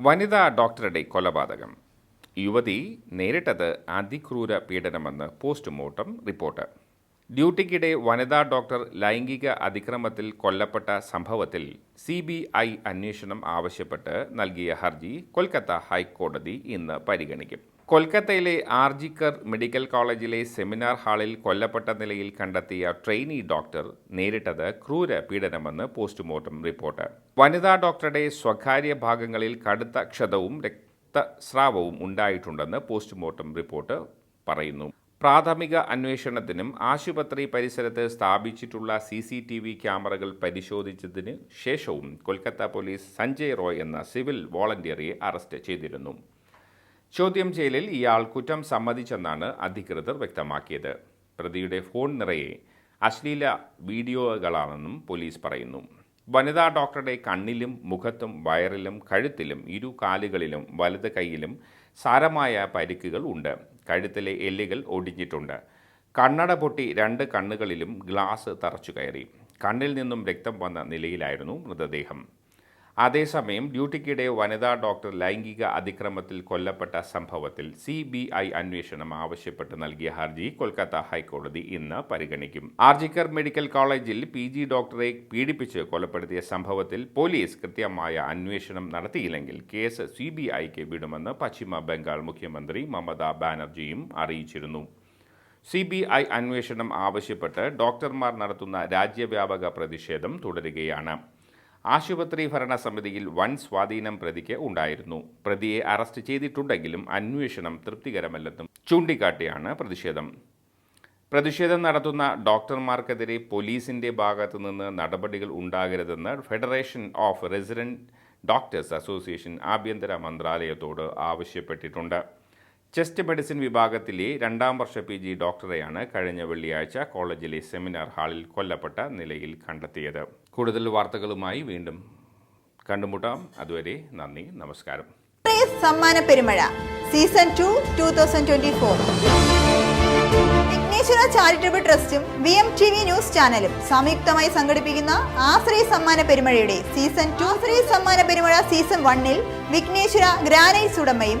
വനിതാ ഡോക്ടറുടെ കൊലപാതകം. യുവതി നേരിട്ടത് അതിക്രൂര പീഡനമെന്ന് പോസ്റ്റ്മോർട്ടം റിപ്പോർട്ട്. ഡ്യൂട്ടിക്കിടെ വനിതാ ഡോക്ടർ ലൈംഗിക അതിക്രമത്തിൽ കൊല്ലപ്പെട്ട സംഭവത്തിൽ സി ബി ഐ അന്വേഷണം ആവശ്യപ്പെട്ട് നൽകിയ ഹർജി കൊൽക്കത്ത ഹൈക്കോടതി ഇന്ന് പരിഗണിക്കും. കൊൽക്കത്തയിലെ ആർജിക്കർ മെഡിക്കൽ കോളേജിലെ സെമിനാർ ഹാളിൽ കൊല്ലപ്പെട്ട നിലയിൽ കണ്ടെത്തിയ ട്രെയിനി ഡോക്ടർ നേരിട്ടത് ക്രൂര പീഡനമെന്ന് പോസ്റ്റ്മോർട്ടം റിപ്പോർട്ട്. വനിതാ ഡോക്ടറുടെ സ്വകാര്യ ഭാഗങ്ങളിൽ കടുത്ത ക്ഷതവും രക്തസ്രാവവും ഉണ്ടായിട്ടുണ്ടെന്ന് പോസ്റ്റ്മോർട്ടം റിപ്പോർട്ട് പറയുന്നു. പ്രാഥമിക അന്വേഷണത്തിനും ആശുപത്രി പരിസരത്ത് സ്ഥാപിച്ചിട്ടുള്ള സി സി ടി വി ക്യാമറകൾ പരിശോധിച്ചതിന് ശേഷവും കൊൽക്കത്ത പോലീസ് സഞ്ജയ് റോയ് എന്ന സിവിൽ വോളണ്ടിയറെ അറസ്റ്റ് ചെയ്തിരുന്നു. ചോദ്യം ചെയ്യലിൽ ഇയാൾ കുറ്റം സമ്മതിച്ചെന്നാണ് അധികൃതർ വ്യക്തമാക്കിയത്. പ്രതിയുടെ ഫോൺ നിറയെ അശ്ലീല വീഡിയോകളാണെന്നും പോലീസ് പറയുന്നു. വനിതാ ഡോക്ടറുടെ കണ്ണിലും മുഖത്തും വയറിലും കഴുത്തിലും ഇരു കാലുകളിലും വലത് കൈയിലും സാരമായ പരിക്കുകൾ ഉണ്ട്. കഴുത്തിലെ എല്ലുകൾ ഒടിഞ്ഞിട്ടുണ്ട്. കണ്ണട പൊട്ടി രണ്ട് കണ്ണുകളിലും ഗ്ലാസ് തറച്ചു കയറി. കണ്ണിൽ നിന്നും രക്തം വന്ന നിലയിലായിരുന്നു മൃതദേഹം. അതേസമയം ഡ്യൂട്ടിക്കിടെ വനിതാ ഡോക്ടർ ലൈംഗിക അതിക്രമത്തിൽ കൊല്ലപ്പെട്ട സംഭവത്തിൽ സി ബി ഐ അന്വേഷണം ആവശ്യപ്പെട്ട് നൽകിയ ഹർജി കൊൽക്കത്ത ഹൈക്കോടതി ഇന്ന് പരിഗണിക്കും. ആർജിക്കർ മെഡിക്കൽ കോളേജിൽ പി ജി ഡോക്ടറെ പീഡിപ്പിച്ച് കൊലപ്പെടുത്തിയ സംഭവത്തിൽ പോലീസ് കൃത്യമായ അന്വേഷണം നടത്തിയില്ലെങ്കിൽ കേസ് സി ബി ഐക്ക് വിടുമെന്ന് പശ്ചിമ ബംഗാൾ മുഖ്യമന്ത്രി മമതാ ബാനർജിയും അറിയിച്ചിരുന്നു. സി ബി ഐ അന്വേഷണം ആവശ്യപ്പെട്ട് ഡോക്ടർമാർ നടത്തുന്ന രാജ്യവ്യാപക പ്രതിഷേധം തുടരുകയാണ്. ആശുപത്രി ഭരണസമിതിയിൽ വൻ സ്വാധീനം പ്രതിക്ക് ഉണ്ടായിരുന്നു. പ്രതിയെ അറസ്റ്റ് ചെയ്തിട്ടുണ്ടെങ്കിലും അന്വേഷണം തൃപ്തികരമല്ലെന്നും ചൂണ്ടിക്കാട്ടിയാണ് പ്രതിഷേധം. പ്രതിഷേധം നടത്തുന്ന ഡോക്ടർമാർക്കെതിരെ പോലീസിന്റെ ഭാഗത്തു നിന്ന് നടപടികൾ ഉണ്ടാകരുതെന്ന് federation of resident doctors association ആഭ്യന്തര മന്ത്രാലയത്തോട് ആവശ്യപ്പെട്ടിട്ടുണ്ട്. ചെസ്റ്റ് മെഡിസിൻ വിഭാഗത്തിലെ രണ്ടാം വർഷ പി ജി ഡോക്ടറെയാണ് കഴിഞ്ഞ വെള്ളിയാഴ്ച കോളേജിലെ സെമിനാർ ഹാളിൽ കൊല്ലപ്പെട്ട നിലയിൽ കണ്ടെത്തിയത്. കൂടുതൽ വാർത്തകളുമായി വീണ്ടും കണ്ടുമുട്ടാം. അതുവരെ നന്ദി നമസ്കാരം. സമ്മാന പെരുമഴ. Season two Vighneshwara charitable ട്രസ്റ്റും V M T V news ചാനലും സംയുക്തമായി സംഘടിപ്പിക്കുന്ന ആശ്രയ സമ്മാന പെരുമഴയുടെ സീസൺ ടു ആശ്രയ സമ്മാന പെരുമഴ സീസൺ വണ്ണിൽ Vighneshwara granites ഉടമയും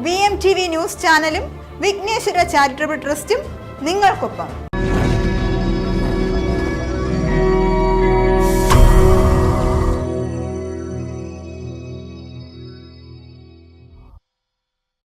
V M T V news ചാനലും വിഘ്നേശ്വര ചാരിറ്റബിൾ ട്രസ്റ്റും നിങ്ങൾക്കൊപ്പം.